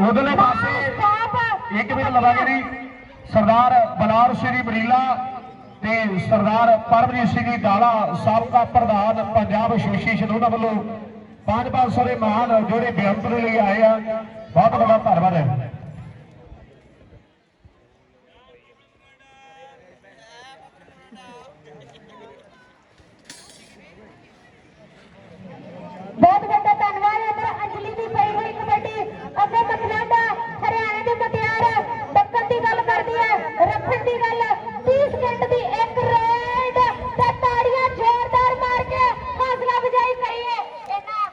ਉਧਰਲੇ ਪਾਸੇ ਇੱਕ ਮਿੰਟ ਲਵਾਂਗੇ ਜੀ। ਸਰਦਾਰ ਬਲਾਰ ਸ਼੍ਰੀ ਬਰੀਲਾ ਤੇ ਸਰਦਾਰ ਪਰਮਜੀਤ ਸਿੰਘ ਜੀ ਡਾਲਾ ਸਾਬਕਾ ਪ੍ਰਧਾਨ ਪੰਜਾਬ ਐਸੋਸੀਏਸ਼ਨ ਉਹਨਾਂ ਵੱਲੋਂ 5-500 ਦੇ ਮਾਨ ਜਿਹੜੇ ਬੇਅੰਤ ਲਈ ਆਏ ਆ। ਬਹੁਤ ਵੱਡਾ ਧੰਨਵਾਦ। ਹੈ ਬਹੁਤ ਵੱਡਾ ਧੰਨਵਾਦ ਹੈ ਮੇਰਾ ਅੰਜਲੀ ਦੀ ਪਈ ਹੋਈ ਕਬੱਡੀ ਅੱਗੇ ਮਤਲਾਡਾ ਹਰਿਆਣੇ ਦੀ ਮਟਿਆਰ ਡੱਕਣ ਦੀ ਗੱਲ ਕਰਦੀ ਹੈ ਰੱਖਣ ਦੀ ਗੱਲ 30 ਸਕਿੰਟ ਦੀ ਇੱਕ ਰੇਡ ਤੇ ਤਾੜੀਆਂ ਜ਼ੋਰਦਾਰ ਮਾਰ ਕੇ ਹੌਸਲਾ ਵਜਾਈ ਕਰੀਏ ਇਹਨਾਂ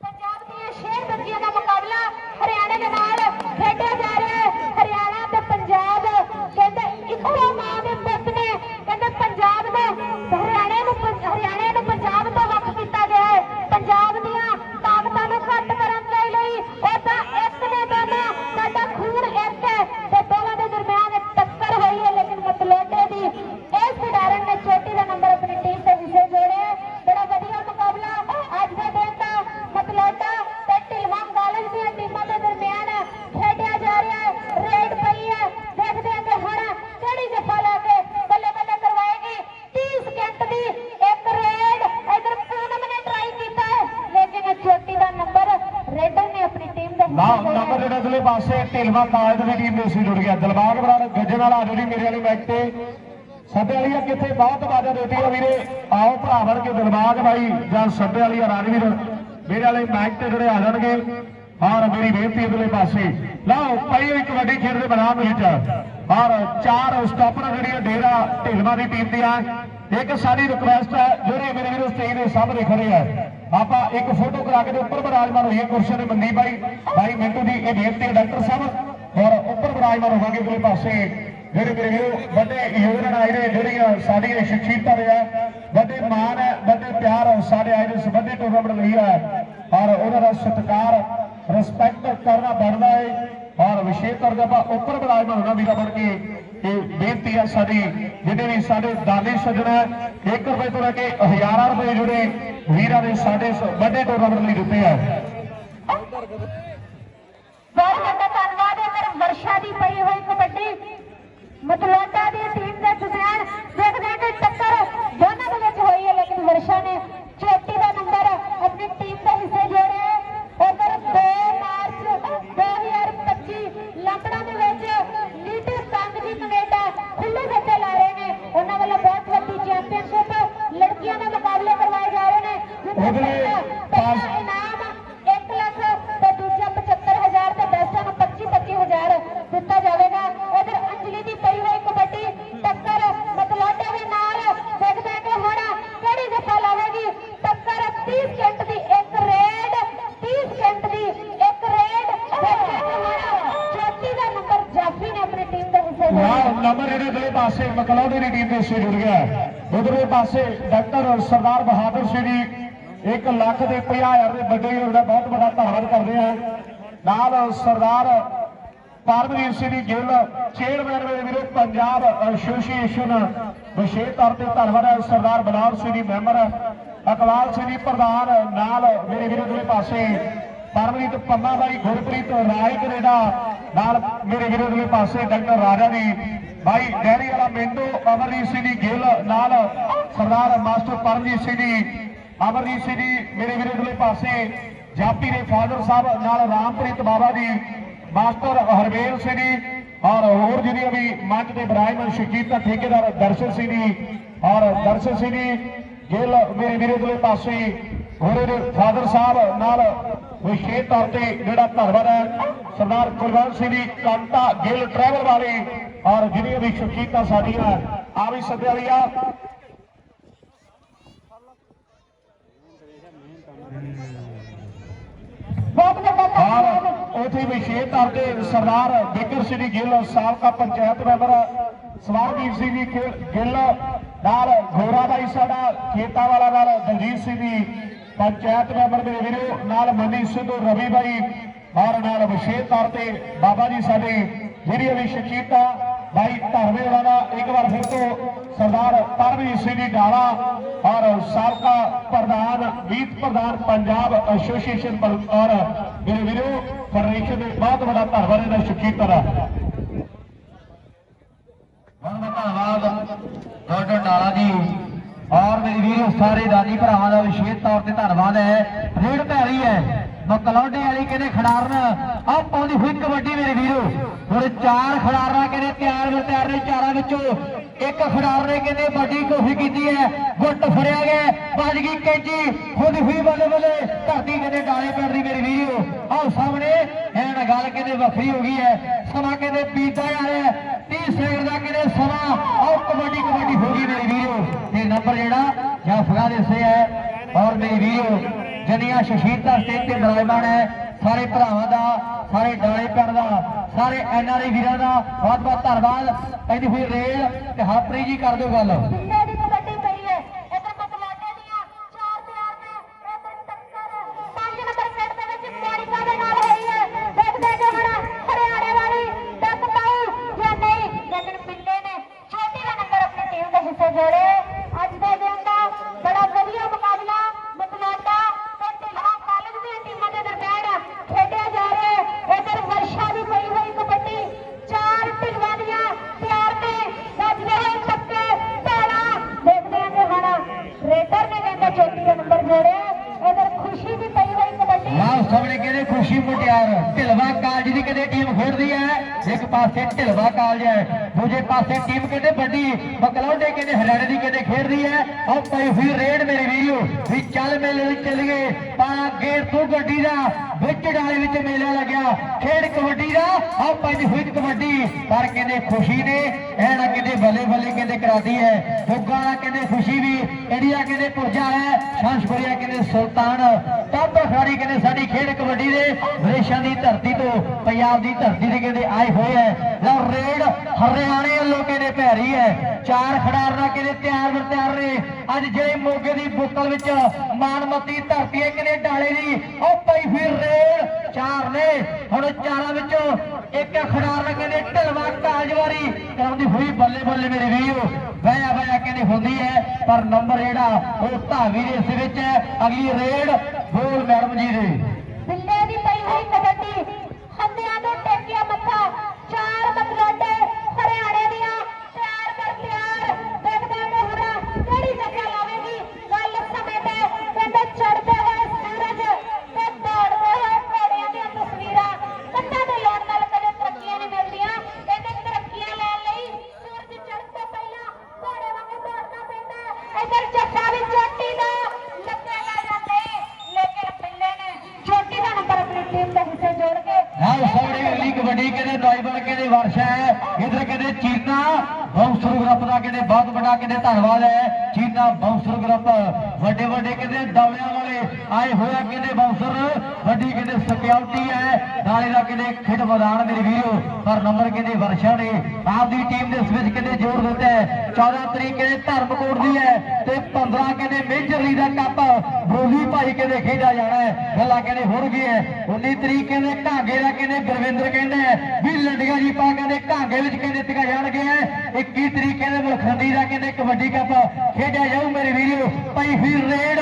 ਪੰਜਾਬ ਦੀਆਂ ਸ਼ੇਰ ਬੱਚੀਆਂ ਦਾ ਮੁਕਾਬਲਾ ਹਰਿਆਣੇ ਦੇ ਨਾਲ ਖੇਡਿਆ ਜਾ ਰਿਹਾ ਹੈ ਹਰਿਆਣਾ ਤੇ ਪੰਜਾਬ ਕਹਿੰਦੇ ਇੱਕੋ ਮਾਂ ਦੇ ਪੁੱਤ ਨੇ ਕਹਿੰਦੇ ਪੰਜਾਬ ਨੇ ਹਰਿਆਣੇ ਨੂੰ ਪੰਜ- ਹਰਿਆਣੇ ਨੂੰ ਪੰਜਾਬ ਤੋਂ ਵੱਖ ਕੀਤਾ ਗਿਆ ਹੈ ਪੰਜਾਬ ਦੀਆਂ ਤਾਕਤਾਂ ਨੂੰ ਘੱਟ ਕਰਨ ਦੇ ਲਈ ਉਹਦਾ ਇੱਕ ਨੇ ਦੋਨੋਂ ਸਾਡਾ ਖੂਨ ਇੱਕ ਹੈ ਤੇ ਦੋਵਾਂ ਦੇ ਦਰਮਿਆਨ ਟੱਕਰ ਹੋਈ ਹੈ ਲੇਕਿਨ ਮਤਲੋਟੇ ਦੀ ਇਸ ਖਿਡਾਰਨ ਨੇ ਚੋਟੀ ਦਾ ਨੰਬਰ ਆਪਣੀ ਟੀਮ ਦੇ ਵਿਸ਼ੇ ਜੋੜਿਆ ਬੜਾ ਵਧੀਆ ਮੁਕਾਬਲਾ ਅੱਜ ਦੇ ਦਿਨ ਦਾ ਮਤਲੋਟਾ ਤੇ ਢਿਲਵਾਂ ਕਾਲਜ ਦੀਆਂ ਟੀਮਾਂ ਦੇ ਦਰਮਿਆਨ ਖੇਡਿਆ ਜਾ ਰਿਹਾ ਹੈ ਰੇਡ ਪਈ ਹੈ ਦੇਖਦੇ ਹਾਂ ਕਿ ਹੁਣ ਕਿਹੜੀ ਜਫਾ ਲਾ ਕੇ ਬੱਲੇ ਬੱਲੇ ਕਰਵਾਏਗੀ 30 ਸਕਿੰਟ ਦੀ ਇੱਕ ਰੇਡ ਇਧਰ ਪੂਨਮ ਨੇ ਟਰਾਈ ਕੀਤਾ ਹੈ ਲੇਕਿਨ ਚੋਟੀ ਦਾ ਨੰਬਰ ਰੇਡਰ ਨੇ ਆਪਣੀ ਟੀਮ ਦੇ ਨਾ ਨੰਬਰ ਜਿਹੜਾ ਅਗਲੇ ਪਾਸੇ ਢਿਲਵਾ ਕਾਲਜ ਦੀ ਟੀਮ ਦੇ ਸੀ ਜੁੜ ਗਿਆ। ਦਿਲਬਾਗ ਬਰਾੜ ਗੱਜਣ ਵਾਲਾ ਆਜੋ ਜੀ ਮੇਰੇ ਵਾਲੇ ਮੈਚ ਤੇ ਸੱਦੇ ਵਾਲੀ ਕਿੱਥੇ ਬਹੁਤ ਬਾਜਾ ਦੇਤੀ ਆ ਵੀਰੇ। ਆਓ ਭਰਾ ਬਣ ਕੇ ਦਿਲਬਾਗ ਭਾਈ ਜਾਂ ਸੱਦੇ ਵਾਲੀ ਆ ਰਾਜਵੀਰ ਮੇਰੇ ਵਾਲੇ ਮੈਚ ਤੇ ਜਿਹੜੇ ਆ ਜਾਣਗੇ ਔਰ ਮੇਰੀ ਬੇਨਤੀ ਅਗਲੇ ਪਾਸੇ। ਲਓ ਪਈ ਹੋਈ ਕਬੱਡੀ ਖੇਡ ਦੇ ਮੈਦਾਨ ਵਿੱਚ ਔਰ ਚਾਰ ਸਟਾਪਰ ਜਿਹੜੀਆਂ ਡੇਰਾ ਢਿਲਵਾ ਦੀ ਟੀਮ ਦੀਆਂ। ਇੱਕ ਸਾਡੀ ਰਿਕੁਐਸਟ ਹੈ, ਜਿਹੜੇ ਮੇਰੇ ਵੀਰੋ ਸਟੇਜ ਦੇ ਸਾਹਮਣੇ ਖੜੇ ਆ। ਆਪਾਂ ਇੱਕ ਫੋਟੋ ਕਰਾ ਕੇ ਤੇ ਉੱਪਰ ਵਿਰਾਜਮਾਨ ਹੋਈਏ ਕੁਰਸੀ ਦੇ ਮੰਦੀ ਬਾਈ। ਬਾਈ ਮਿੰਟੂ ਦੀ ਇਹ ਬੇਨਤੀ ਹੈ ਡਾਕਟਰ ਸਾਹਿਬ, ਔਰ ਉੱਪਰ ਵਿਰਾਜਮਾਨ ਹੋਵਾਂਗੇ ਅਗਲੇ ਪਾਸੇ। ਜਿਹੜੇ ਮੇਰੇ ਵੀਰੋ ਵੱਡੇ ਯੋਗਦਾਨ ਆਏ ਨੇ, ਜਿਹੜੀਆਂ ਸਾਡੀਆਂ ਸ਼ਖਸੀਅਤਾਂ ਦੇ ਵੱਡੇ ਮਾਣ ਹੈ, ਵੱਡੇ ਪਿਆਰ ਹੈ, ਸਾਡੇ ਆਏ ਨੇ ਵੱਡੇ ਟੂਰਨਾਮੈਂਟ ਲਈ ਹੈ ਔਰ ਉਹਨਾਂ ਦਾ ਸਤਿਕਾਰ ਰਿਸਪੈਕਟ ਕਰਨਾ ਬਣਦਾ ਹੈ। ਔਰ ਵਿਸ਼ੇਸ਼ ਤੌਰ ਤੇ ਆਪਾਂ ਉੱਪਰ ਵਿਰਾਜਮਾਨ ਹੋਣਾ ਵੀਰਾ ਬਣ ਕੇ। ਇਹ ਬੇਨਤੀ ਹੈ ਸਾਡੀ ਜਿਹੜੇ ਵੀ ਸਾਡੇ ਦਾਨੀ ਸੱਜਣ ਹੈ 1 ਰੁਪਏ ਤੋਂ ਲੈ ਕੇ ਹਜ਼ਾਰਾਂ ਰੁਪਏ ਜੁੜੇ ਵੀਰਾਂ ਨੇ ਸਾਡੇ ਇਸ ਵੱਡੇ ਟੂਰਨਾਮੈਂਟ ਲਈ ਦਿੱਤੇ ਆ। ਬਹੁਤ ਬਹੁਤ ਧੰਨਵਾਦ ਹੈ ਮੇਰੇ ਵਰਸ਼ਾ ਦੀ ਪਈ ਹੋਈ ਕਬੱਡੀ ਮਤਲੋਟਾ ਦੀ ਪਾਸੇ ਮਕਲੌਡੀ ਦੀ ਟੀਮ ਦੇ ਹਿੱਸੇ ਜੁੜ ਗਿਆ ਉਧਰਲੇ ਪਾਸੇ ਡਾਕਟਰ ਸਰਦਾਰ ਬਹਾਦਰ ਸਿੰਘ ਜੀ 1 ਲੱਖ ਦੇ 50000 ਦੇ ਵੱਡੇ ਦਾ ਬਹੁਤ ਵੱਡਾ ਧੰਨਵਾਦ ਕਰਦੇ ਆ ਨਾਲ ਸਰਦਾਰ ਪਰਮਜੀਤ ਸਿੰਘ ਗਿੱਲ ਚੇਅਰਮੈਨ ਮੇਰੇ ਵੀਰੋ, ਪੰਜਾਬ ਐਸੋਸੀਏਸ਼ਨ ਵਿਸ਼ੇਸ਼ ਤੌਰ ਤੇ ਧੰਨਵਾਦ ਹੈ। ਸਰਦਾਰ ਬਲਾਲ ਸਿੰਘ ਜੀ ਮੈਂਬਰ ਅਕਵਾਲ ਸਿੰਘ ਜੀ ਪ੍ਰਧਾਨ ਨਾਲ ਮੇਰੇ ਵੀਰੋ ਦੇ ਪਾਸੇ ਪਰਮਜੀਤ ਪੰਮਾ ਬਾਈ, ਗੁਰਪ੍ਰੀਤ ਰਾਏ ਕੈਨੇਡਾ ਨਾਲ ਮੇਰੇ ਵੀਰੋ ਦੇ ਪਾਸੇ ਡਾਕਟਰ ਰਾਜਾ ਜੀ ਭਾਈ ਡੈਰੀ ਵਾਲਾ ਮਿੰਟੂ ਅਮਰਜੀਤ ਸਿੰਘ ਜੀ ਗਿੱਲ ਨਾਲ ਸਰਦਾਰ ਮਾਸਟਰ ਪਰਮਜੀਤ ਸਿੰਘ ਜੀ ਅਮਰਜੀਤ ਸਿੰਘ ਜੀ ਮੇਰੇ ਵੀਰੋ ਦੇ ਪਾਸੇ ਜਾਪੀ ਦੇ ਫਾਦਰ ਸਾਹਿਬ ਨਾਲ ਰਾਮਪ੍ਰੀਤ ਬਾਬਾ ਜੀ, ਮਾਸਟਰ ਹਰਵੇਲ ਸਿੰਘ ਜੀ ਔਰ ਹੋਰ ਜਿਹੜੀਆਂ ਵੀ ਮੰਚ ਦੇ ਬਰਾਇਮਨ ਸ਼ਕੀਤਾ ਠੇਕੇਦਾਰ ਦਰਸ਼ਨ ਸਿੰਘ ਜੀ ਔਰ ਦਰਸ਼ਨ ਸਿੰਘ ਜੀ, ਗਿੱਲ ਮੇਰੇ ਵੀਰੋ ਦੇ ਪਾਸੇ, ਹੋਰ ਇਹਦੇ ਫਾਦਰ ਸਾਹਿਬ ਨਾਲ ਵਿਸ਼ੇਸ਼ ਤੌਰ ਤੇ ਜਿਹੜਾ ਧੰਨਵਾਦ ਹੈ, ਸਰਦਾਰ ਕੁਲਵੰਤ ਸਿੰਘ ਜੀ ਕੰਤਾ ਗਿੱਲ ਟਰੈਵਲ ਵਾਲੇ ਔਰ ਜਿਹੜੀਆਂ ਵੀ ਸ਼ਖਸੀਅਤਾਂ ਸਾਡੀਆਂ ਆ ਵੀ ਸੱਦੇ ਵਾਲੀਆਂ ਬਹੁਤ ਔਰ ਉਥੇ ਵਿਸ਼ੇਸ਼ ਤੌਰ ਤੇ ਸਰਦਾਰ ਬਿਕਰ ਸਿੰਘ ਗਿੱਲ, ਸਾਬਕਾ ਪੰਚਾਇਤ ਮੈਂਬਰ ਸਵਾਰਦੀਪ ਸਿੰਘ ਜੀ ਗਿੱਲ ਨਾਲ ਗੋਰਾ ਬਾਈ ਸਾਡਾ ਖੇਤਾਂ ਵਾਲਾ ਨਾਲ ਦਲਜੀਤ ਸਿੰਘ ਜੀ, ਪੰਚਾਇਤ ਮੈਂਬਰ ਦੇ ਵੀਰੋ, ਨਾਲ ਮਨੀ ਸਿੱਧੂ ਰਵੀ ਬਾਈ, ਔਰ ਨਾਲ ਵਿਸ਼ੇਸ਼ ਤੌਰ ਤੇ ਬਾਬਾ ਜੀ ਸਾਡੇ, ਜਿਹੜੀਆਂ ਵੀ ਸ਼ਖਸੀਅਤਾਂ ਭਾਈ ਧਰਮੇ ਵਾਲਾ ਇੱਕ ਵਾਰ ਫਿਰ ਤੋਂ ਸਰਦਾਰ ਪਰਮਜੀਤ ਸਿੰਘ ਜੀ ਡਾਲਾ ਔਰ ਸਾਬਕਾ ਪ੍ਰਧਾਨ, ਮੀਤ ਪ੍ਰਧਾਨ ਪੰਜਾਬ ਐਸੋਸੀਏਸ਼ਨ ਔਰ ਮੇਰੇ ਵੀਰੋ, ਫੈਡਰੇਸ਼ਨ ਦੇ ਬਹੁਤ ਵੱਡਾ ਧੰਨਵਾਦ ਇਹਦਾ ਸ਼ੁਕਰੀਆ ਬਹੁਤ ਬਹੁਤ ਧੰਨਵਾਦ ਡਾਕਟਰ ਡਾਲਾ ਜੀ ਔਰ ਮੇਰੇ ਵੀਰੋ, ਸਾਰੇ ਦਾਨੀ ਭਰਾਵਾਂ ਦਾ ਵਿਸ਼ੇਸ਼ ਤੌਰ ਤੇ ਧੰਨਵਾਦ ਹੈ। ਰੇਡ ਭੈਰੀ ਹੈ। ਮਕਲੌਡੇ ਵਾਲੀ ਕਹਿੰਦੇ ਖਿਡਾਰਨ? ਆ ਪਾਉਂਦੀ ਹੋਈ ਕਬੱਡੀ ਮੇਰੇ ਵੀਰੋ। ਹੁਣ ਚਾਰ ਖਿਡਾਰਨਾਂ ਕਹਿੰਦੇ ਤਿਆਰ ਵਰ ਤਿਆਰ ਨੇ ਚਾਰਾਂ ਵਿੱਚੋਂ। ਇੱਕ ਖਿਡਾਰ ਨੇ ਕਹਿੰਦੇ ਵੱਡੀ ਕੋਸ਼ਿਸ਼ ਕੀਤੀ ਹੈ, ਗੁੱਟ ਫੜਿਆ ਗਿਆ ਵੱਜ ਗਈ ਕੈਂਚੀ। ਖੁਦ ਹੋਈ ਬੱਲੇ ਬੱਲੇ, ਧਰਤੀ ਕਹਿੰਦੇ ਡਾਲੇ ਪੈਂਦੀ ਮੇਰੀ ਵੀਡੀਓ ਵੀਰੋ। ਆਹ ਸਾਹਮਣੇ, ਐਨ ਗੱਲ ਕਹਿੰਦੇ ਵੱਖਰੀ ਹੋ ਗਈ ਹੈ। ਸਮਾਂ ਕਹਿੰਦੇ ਪੀਤਾ ਜਾ ਰਿਹਾ 30 ਸੈਕਿੰਡ ਦਾ ਕਹਿੰਦੇ ਸਮਾਂ? ਆਹ ਕਬੱਡੀ ਕਬੱਡੀ ਹੋ ਗਈ ਮੇਰੀ ਵੀਡੀਓ ਤੇ ਨੰਬਰ ਜਿਹੜਾ ਜਾਫਗਾ ਦੇ ਸੇ ਹੈ। ਔਰ ਮੇਰੀ ਵੀਡੀਓ ਜਨੀਆਂ ਸ਼ਹੀਦਾਂ ਸਟੇਜ ਤੇ ਬਰਾਜਮਾਨ ਹੈ ਸਾਰੇ ਭਰਾਵਾਂ ਦਾ, ਸਾਰੇ ਡਾਲੇ ਪਿੰਡ ਦਾ, ਸਾਰੇ ਐਨਆਰਆਈ ਵੀਰਾਂ ਦਾ ਬਹੁਤ ਬਹੁਤ ਧੰਨਵਾਦ। ਕਹਿੰਦੀ ਹੋਈ ਰੇਲ ਤੇ ਹਾਪਰੀ ਜੀ ਕਰ ਦਿਓ ਗੱਲ। ਕਹਿੰਦੇ ਮੁਟਿਆਰ, ਢਿਲਵਾ ਕਾਲਜ ਦੀ ਕਹਿੰਦੇ ਟੀਮ ਖੇਡਦੀ ਹੈ? ਇੱਕ ਪਾਸੇ ਢਿਲਵਾ ਕਾਲਜ ਹੈ, ਦੂਜੇ ਪਾਸੇ ਟੀਮ ਕਹਿੰਦੇ ਵੱਡੀ, ਬਕਲੌਡੇ ਕਹਿੰਦੇ ਹਰਿਆਣੇ ਦੀ ਕਹਿੰਦੇ ਖੇਡਦੀ ਹੈ? ਆਹ ਪਈ ਹੋਈ ਰੇਡ ਮੇਰੇ ਵੀਰੋ, ਵੀ ਚੱਲ ਮੇਲੇ ਵਿੱਚ ਚੱਲੀਏ ਪਾ ਗੇਟ ਤੋਂ ਗੱਡੀ ਦਾ ਵਿੱਚ ਡਾਲੇ ਵਿੱਚ ਮੇਲਾ ਲੱਗਿਆ। ਖੇਡ ਕਬੱਡੀ ਦਾ, ਆਹ ਪੰਜ ਹੋਈ ਕਬੱਡੀ। ਪਰ ਕਹਿੰਦੇ ਖੁਸ਼ੀ ਨੇ ਐਨਾ ਕਹਿੰਦੇ ਬੱਲੇ ਬੱਲੇ ਕਹਿੰਦੇ ਕਰਾਦੀ ਹੈ। ਫੁੱਗਾ ਵਾਲਾ ਕਹਿੰਦੇ ਖੁਸ਼ੀ ਵੀ, ਇੰਡੀਆ ਕਹਿੰਦੇ ਪੁਰਜਾ ਹੈ, ਸ਼ਾਂਸ਼ਪੁਰੀਆ ਕਹਿੰਦੇ ਸੁਲਤਾਨ। ਟੱਪ ਖੜੀ ਕਹਿੰਦੇ ਸਾਡੀ ਖੇਡ ਕਬੱਡੀ ਦੇ, ਵਿਦੇਸ਼ਾਂ ਦੀ ਧਰਤੀ ਤੋਂ, ਪੰਜਾਬ ਦੀ ਧਰਤੀ ਤੇ ਕਹਿੰਦੇ ਆਏ ਹੋਏ ਹੈ। ਲਓ ਰੇਡ ਹਰਿਆਣੇ ਵੱਲੋਂ ਕਹਿੰਦੇ ਭੈਰੀ ਹੈ। ਚਾਰ ਖਿਡਾਰਨਾ ਕਹਿੰਦੇ ਤਿਆਰ ਬਰ ਤਿਆਰ ਨੇ। ਅੱਜ ਜਿਹੜੇ ਮੋਗੇ ਦੀ ਬੁੱਕਲ ਵਿੱਚ ਮਾਨਮਤੀ ਧਰਤੀ ਹੈ ਕਿਤੇ ਡਾਲੇ ਦੀ, ਉਹ ਪਈ ਫਿਰ ਰੇਡ ਚਾਰ ਨੇ। ਹੁਣ ਚਾਰਾਂ ਵਿੱਚੋਂ ਇੱਕ ਖਿਡਾਰਨ ਕਹਿੰਦੇ ਢਲਵਾ ਕਾਲਜਵਾਰੀ। ਕਰਾਉਂਦੀ ਹੋਈ ਬੱਲੇ ਬੱਲੇ ਮੇਰੇ ਵੀਰੋ, ਵਹਿਆ ਵਹਿਆ ਕਹਿੰਦੇ ਹੁੰਦੀ ਹੈ, ਪਰ ਨੰਬਰ ਜਿਹੜਾ ਉਹ ਧਾਵੀ ਦੇ ਇਸ ਵਿੱਚ ਹੈ। ਅਗਲੀ ਰੇਡ ਬੋਲ ਮੈਡਮ ਜੀ ਦੇ ਬਿੱਲੇ ਦੀ ਪਈ ਹੋਈ ਕਬੱਡੀ ਹੰਦਿਆਂ ਦੇ ਟੇਕਿਆ ਮੱਥਾ ਚਾਰ ਮਕਲਾਡੇ ਹਰਿਆਣੇ ਦੀਆਂ ਪਿਆਰ ਕਰ ਪਿਆਰ ਦੇਖਦੇ ਹਾਂ ਕਿ ਹੁਣ ਕਿਹੜੀ ਜੱਫਾ ਲਾਵੇਗੀ ਗੱਲ ਸਮੇਂ ਤੇ ਕਹਿੰਦੇ ਚੜਦੇ ਹੋਏ ਸੂਰਜ ਤੇ ਦੌੜਦੇ ਹੋਏ ਘੋੜਿਆਂ ਦੀਆਂ ਤਸਵੀਰਾਂ ਕੰਨਾਂ ਤੇ ਲਾਉਣ ਨਾਲ ਕਦੇ ਤਰੱਕੀਆਂ ਨਹੀਂ ਮਿਲਦੀਆਂ ਕਹਿੰਦੇ ਤਰੱਕੀਆਂ ਲੈਣ ਲਈ ਸੂਰਜ ਚੜ੍ਹਨ ਤੋਂ ਪਹਿਲਾਂ ਘੋੜੇ ਵਾਂਗੂ ਦੌੜਨਾ ਪੈਂਦਾ ਹੈ। ਇੱਧਰ ਜੱਫਾ ਵੀ ਚੋਟੀ ਦਾ ਲੱਗੇਗਾ ਜਾਂ ਨਹੀਂ ਲੇਕਿਨ ਬਿੱਲੇ ਨੇ ਚੋਟੀ ਦਾ ਨੰਬਰ ਆਪਣੀ ਟੀਮ ਦੇ ਹਿੱਸੇ ਜੋੜ ਕੇ ਨਾਲ ਸਾਹਮਣੇ ਅਗਲੀ ਕਬੱਡੀ ਕਹਿੰਦੇ ਡਰਾਈਵਰ ਕਹਿੰਦੇ ਵਰਸ਼ਾ ਹੈ, ਇਧਰ ਕਹਿੰਦੇ ਚੀਨਾ ਬਾਉਂਸਰ ਗਰੁੱਪ ਦਾ ਕਹਿੰਦੇ ਬਹੁਤ ਵੱਡਾ ਕਹਿੰਦੇ ਧੰਨਵਾਦ ਹੈ। ਚੀਨਾ ਬਾਉਂਸਰ ਗਰੁੱਪ ਵੱਡੇ ਵੱਡੇ ਕਹਿੰਦੇ ਦਵਲਿਆਂ ਵਾਲੇ, ਆਏ ਹੋਇਆ ਕਹਿੰਦੇ ਬਾਉਂਸਰ ਵੱਡੀ ਕਹਿੰਦੇ ਸਿਕਿਉਰਿਟੀ ਹੈ, ਨਾਲੇ ਦਾ ਕਹਿੰਦੇ ਖੇਡ ਮੈਦਾਨ ਮੇਰੇ ਵੀਰੋ, ਪਰ ਨੰਬਰ ਕਹਿੰਦੇ ਵਰਸ਼ਾ ਨੇ। ਆਪਦੀ ਟੀਮ ਦੇ ਇਸ ਕਹਿੰਦੇ ਜੋਰ ਦਿੱਤਾ ਹੈ। 14 ਤਰੀਕ ਕਹਿੰਦੇ ਧਰਮਕੋਟ ਦੀ ਹੈ ਤੇ 15 ਕਹਿੰਦੇ ਮੇਜਰ ਲੀਗ ਦਾ ਕੱਪ ਬਰੋਲੀ ਭਾਈ ਕਹਿੰਦੇ ਖੇਡਿਆ ਜਾਣਾ ਹੈ। ਗੱਲਾਂ ਕਹਿੰਦੇ ਹੋਰ ਵੀ ਹੈ। 19 ਤਰੀਕ ਕਹਿੰਦੇ ਢਾਂਗੇ ਦਾ ਕਹਿੰਦੇ ਗੁਰਵਿੰਦਰ ਕਹਿੰਦੇ ਵੀ ਲੰਡੀਆਂ ਜੀ ਪਾ ਕਹਿੰਦੇ ਢਾਂਗੇ ਵਿੱਚ ਕਹਿੰਦੇ ਟਿਕਾ ਜਾਣਗੇ 21 ਤਰੀਕ ਕਹਿੰਦੇ ਮਲਖੰਡੀ ਦਾ ਕਹਿੰਦੇ ਕਬੱਡੀ ਕੱਪ ਖੇਡਿਆ ਜਾਊ ਮੇਰੇ ਵੀਰੋ। ਭਾਈ ਫਿਰ ਰੇਡ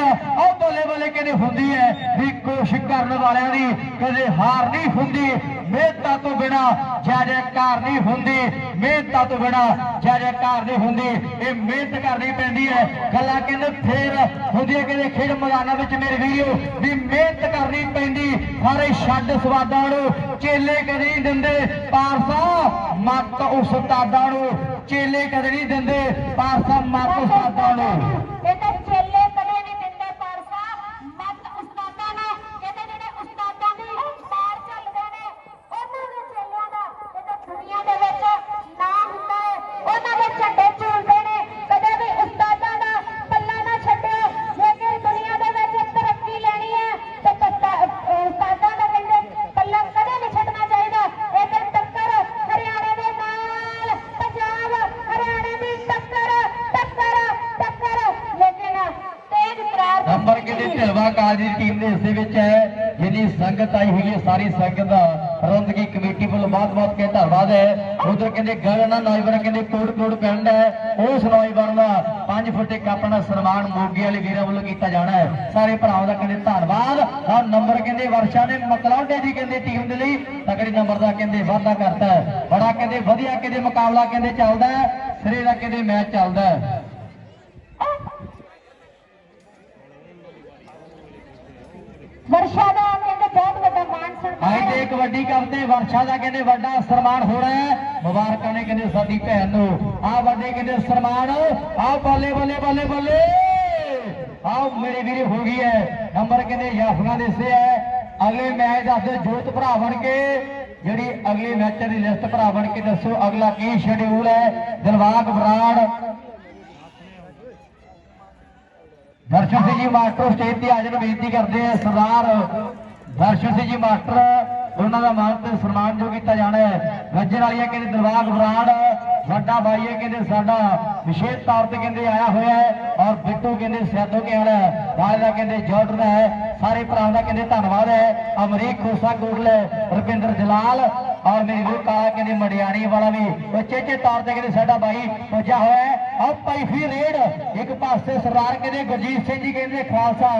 ਉਹ ਕਹਿੰਦੇ ਹੁੰਦੀ ਹੈ ਵੀ ਕੋਸ਼ਿਸ਼ ਕਰਨ ਵਾਲਿਆਂ ਦੀ ਕਦੇ ਹਾਰ ਨਹੀਂ ਹੁੰਦੀ, ਮਿਹਨਤਾਂ ਤੋਂ ਬਿਨਾ ਜੈ ਜੈਕਾਰ ਨਹੀਂ ਹੁੰਦੀ, ਮਿਹਨਤਾਂ ਤੋਂ ਬਿਨਾ ਜੈ ਜੈਕਾਰ ਨਹੀਂ ਹੁੰਦੀ, ਇਹ ਮਿਹਨਤ ਕਰਨੀ ਪੈਂਦੀ ਹੈ। ਗੱਲਾਂ ਕਹਿੰਦੇ ਫੇਰ ਹੁੰਦੀ ਹੈ ਕਹਿੰਦੇ ਖੇਡ ਮੈਦਾਨਾਂ ਵਿੱਚ ਮੇਰੇ ਵੀਰੋ, ਵੀ ਮਿਹਨਤ ਕਰਨੀ ਪੈਂਦੀ ਸਾਰੇ ਛੱਡ ਸਵਾਦਾਂ ਨੂੰ ਚੇਲੇ ਕਦੇ ਨਹੀਂ ਦਿੰਦੇ, ਪਾਰਸਾ ਮੱਤ ਉਸਤਾਦਾਂ ਨੂੰ, ਚੇਲੇ ਕਦੇ ਨਹੀਂ ਦਿੰਦੇ, ਪਾਰਸਾ ਮੱਤ ਉਸਤਾਦਾਂ ਨੂੰ। ਸਾਰੀ ਸੰਗਤ ਦਾ ਪ੍ਰਬੰਧਕੀ ਕਮੇਟੀ ਵੱਲੋਂ ਬਹੁਤ-ਬਹੁਤ ਕੇ ਧੰਨਵਾਦ ਹੈ। ਉਧਰ ਕਹਿੰਦੇ ਗਗਨ ਨੌਜਵਾਨ ਕਹਿੰਦੇ ਕੋੜ ਕੋੜ ਪਿੰਡ ਹੈ। ਉਸ ਨੌਜਵਾਨ ਦਾ 5 ਫੁੱਟੇ ਕੱਪ ਨਾਲ ਸਨਮਾਨ ਮੋਗੇ ਵਾਲੇ ਵੀਰਾਂ ਵੱਲੋਂ ਕੀਤਾ ਜਾਣਾ ਹੈ। ਸਾਰੇ ਭਰਾਵਾਂ ਦਾ ਕਹਿੰਦੇ ਧੰਨਵਾਦ। ਆ ਨੰਬਰ ਕਹਿੰਦੇ ਵਰਸ਼ਾ ਨੇ ਮਕਲੌਂਡੇ ਦੀ ਕਹਿੰਦੇ ਟੀਮ ਦੇ ਲਈ। ਤਕੜੀ ਨੰਬਰ ਦਾ ਕਹਿੰਦੇ ਵਾਅਦਾ ਕਰਤਾ ਹੈ। ਬੜਾ ਕਹਿੰਦੇ, ਵਧੀਆ ਕਹਿੰਦੇ ਮੁਕਾਬਲਾ ਕਹਿੰਦੇ ਚੱਲਦਾ ਹੈ। ਸਿਰੇ ਦਾ ਕਹਿੰਦੇ ਮੈਚ ਚੱਲਦਾ ਹੈ ਵਰਸ਼ਾ ਦਾ ਕਹਿੰਦੇ ਬਹੁਤ ਵੱਡਾ ਮਾਣ ਅੱਜ ਸਨਮਾਨ ਦੇ ਕਬੱਡੀ ਕਰਦੇ, ਵਰਸ਼ਾ ਦਾ ਕਹਿੰਦੇ ਵੱਡਾ ਸਨਮਾਨ ਹੋਣਾ ਹੈ। ਮੁਬਾਰਕਾਂ ਨੇ ਕਹਿੰਦੇ ਸਾਡੀ ਭੈਣ ਨੂੰ। ਆ ਵੱਡੇ ਕਹਿੰਦੇ ਸਨਮਾਨ। ਆ ਬੱਲੇ ਬੱਲੇ ਬੱਲੇ ਬੱਲੇ। ਆਓ ਮੇਰੇ ਵੀਰੇ ਹੋ ਗਈ ਹੈ। ਨੰਬਰ ਕਹਿੰਦੇ ਯਾਫਗਾ ਦੇ ਸੇ ਹੈ। ਅਗਲੇ ਮੈਚ ਦੱਸਦੇ ਜੋਤ ਭਰਾ ਬਣ ਕੇ, ਜਿਹੜੀ ਅਗਲੇ ਮੈਚ ਦੀ ਲਿਸਟ ਭਰਾ ਬਣ ਕੇ ਦੱਸੋ, ਅਗਲਾ ਕੀ ਸ਼ਡਿਊਲ ਹੈ? ਦਿਲਵਾਗ ਬਰਾੜ। ਦਰਸ਼ਨ ਸਿੰਘ ਜੀ ਮਾਸਟਰ ਸਟੇਜ ਤੇ ਹਾਜ਼ਰ ਬੇਨਤੀ ਕਰਦੇ ਆ ਸਰਦਾਰ ਦਰਸ਼ਨ ਸਿੰਘ ਜੀ ਮਾਸਟਰ। ਉਹਨਾਂ ਦਾ ਮਾਨ ਤੇ ਸਨਮਾਨ ਜੋ ਕੀਤਾ ਜਾਣਾ ਹੈ। ਗੱਜਣ ਵਾਲੀਆ ਕਹਿੰਦੇ ਦਰਬਾਗ ਬਰਾੜ ਵੱਡਾ ਭਾਈ ਹੈ, ਕਹਿੰਦੇ ਸਾਡਾ ਵਿਸ਼ੇਸ਼ ਤੌਰ ਤੇ ਕਹਿੰਦੇ ਆਇਆ ਹੋਇਆ ਹੈ ਔਰ ਬਿੱਟੂ ਕਹਿੰਦੇ ਸਿਆਦੋ ਕੇ ਵਾਲਾ ਬਾਹਰ ਦਾ ਕਹਿੰਦੇ ਜਾਰਡਨ ਹੈ, ਸਾਰੇ ਭਰਾਵਾਂ ਦਾ ਕਹਿੰਦੇ ਧੰਨਵਾਦ ਹੈ। ਅਮਰੀਕ ਖੋਸਾ ਕੋਟਲੇ ਰੁਪਿੰਦਰ ਜਲਾਲ ਔਰ ਮੇਰੀ ਰੂਹ ਕਾਲਾ ਕਹਿੰਦੇ ਮੜਿਆਣੀ ਵਾਲਾ ਵੀ। ਉਚੇਚੇ ਤੌਰ ਤੇ ਕਹਿੰਦੇ ਸਾਡਾ ਬਾਈ ਪੁੱਜਾ ਹੋਇਆ ਹੈ। ਔਰ ਭਾਈ ਫੀ ਰੇਡ, ਇੱਕ ਪਾਸੇ ਸਰਦਾਰ ਕਹਿੰਦੇ ਗੁਰਜੀਤ ਸਿੰਘ ਜੀ ਕਹਿੰਦੇ ਖਾਲਸਾ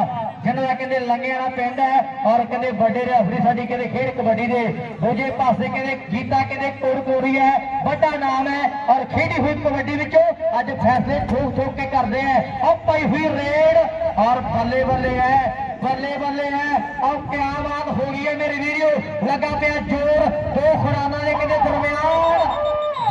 ਜਿਹਨਾਂ ਦਾ ਕਹਿੰਦੇ ਲੰਗੇ ਵਾਲਾ ਪਿੰਡ ਹੈ ਔਰ ਕਹਿੰਦੇ ਵੱਡੇ ਰੈਫਰੀ ਸਾਡੀ ਕਹਿੰਦੇ ਖੇਡ ਕਬੱਡੀ ਦੇ ਦੂਜੇ ਪਾਸੇ ਕਹਿੰਦੇ ਗੀਤਾ ਕਹਿੰਦੇ ਕੋੜਕੋੜੀ ਹੈ, ਵੱਡਾ ਨਾਮ ਹੈ ਔਰ ਖੇਡੀ ਹੋਈ ਕਬੱਡੀ ਵਿੱਚੋਂ ਅੱਜ ਫੈਸਲੇ ਠੋਕ ਠੋਕ ਕੇ ਕਰਦੇ ਹੈ। ਆਹ ਭਾਈ ਫੀ ਰੇਡ ਔਰ ਬੱਲੇ ਬੱਲੇ ਹੈ, ਬੱਲੇ ਬੱਲੇ ਹੈ। ਔਰ ਕਿਆ ਬਾਤ ਹੋ ਗਈ ਹੈ ਮੇਰੀ ਵੀਡੀਓ ਲੱਗਾ ਪਿਆ ਜ਼ੋਰ, ਦੋ ਖੜਾਵਾਂ ਦੇ ਕਹਿੰਦੇ ਦਰਮਿਆਨ।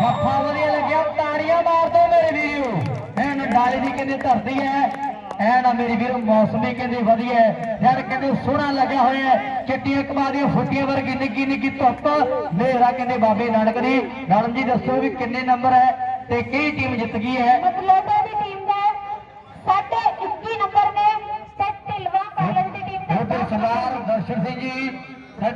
ਜੱਫਾ ਵਧੀਆ ਲੱਗਿਆ, ਤਾੜੀਆਂ ਮਾਰ ਦੋ ਮੇਰੇ ਵੀਡੀਓ ਐਨ ਡਾਲੇ ਦੀ ਕਿੰਨੇ ਧਰਤੀ ਹੈ ਐ ਨਾ ਮੇਰੇ ਵੀਰੋ ਮੌਸਮੀ ਕਹਿੰਦੇ ਵਧੀਆ ਯਾਰ ਕਹਿੰਦੇ ਸੋਹਣਾ ਲੱਗਿਆ ਹੋਇਆ ਚਿੱਟੀਆਂ ਕਮਾ ਦੀਆਂ ਫੁੱਟੀਆਂ ਵਰਗੀ ਨਿੱਕੀ ਨਿੱਕੀ ਧੁੱਪ। ਮੇਰਾ ਕਹਿੰਦੇ ਬਾਬੇ ਨਾਨਕ ਦੀ। ਨਾਨਕ ਜੀ ਦੱਸੋ ਵੀ ਕਿੰਨੇ ਨੰਬਰ ਹੈ ਤੇ ਕਿਹੜੀ ਟੀਮ ਜਿੱਤ ਗਈ ਹੈ? ਮਕਲੋਟਾ ਦੀ ਟੀਮ ਦਾ ਸਾਡੇ 21 ਨੰਬਰ ਨੇ ਤੇ ਢਿਲਵਾ ਕਾਲਜ ਦੀ ਟੀਮ ਦਾ ਸਰਦਾਰ ਦਰਸ਼ਨ ਸਿੰਘ ਜੀ।